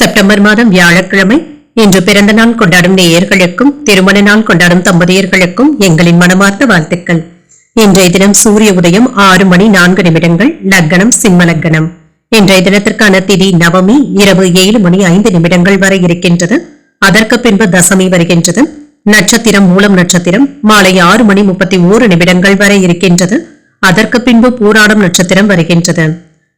September மாதம் வியாழக்கிழமை. இன்று பிறந்த நாள் கொண்டாடும் நேயர்களுக்கும் திருமண நாள் கொண்டாடும் தம்பதியர்களுக்கும் எங்களின் மனமார்ந்த வாழ்த்துக்கள். இன்றைய தினம் சூரிய உதயம் ஆறு மணி நான்கு நிமிடங்கள் லக்னம் சிம்ம லக்னம். இன்றைய தினத்திற்கான திதி நவமி இரவு ஏழு மணி ஐந்து நிமிடங்கள் வரை இருக்கின்றது. அதற்கு பின்பு தசமி வருகின்றது. நட்சத்திரம் மூலம் நட்சத்திரம் மாலை ஆறு மணி முப்பத்தி ஓரு நிமிடங்கள் வரை இருக்கின்றது. அதற்கு பின்பு பூராடம் நட்சத்திரம் வருகின்றது.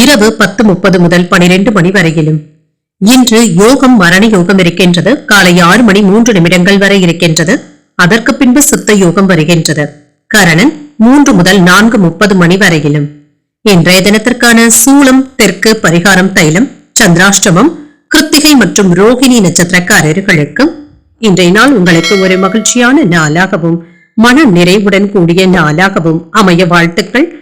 இரவு பத்து முப்பது முதல் பனிரெண்டு மணி வரையிலும். இன்று யோகம் மரண யோகம் இருக்கின்றது. காலை ஆறு மணி மூன்று நிமிடங்கள் வரை இருக்கின்றது. அதற்கு பின்பு சித்த யோகம் வருகின்றது. கரணன் மூன்று முதல் நான்கு முப்பது மணி வரையிலும். இன்றைய தினத்திற்கான சூலம் தெற்கு பரிகாரம் தைலம் சந்திராஷ்டமம் கிருத்திகை மற்றும் ரோகிணி நட்சத்திரக்காரர்களுக்கு இன்றைய நாள் உங்களுக்கு ஒரு மகிழ்ச்சியான நாளாகவும் மன நிறைவுடன் கூடிய நாளாகவும் அமைய வாழ்த்துக்கள்.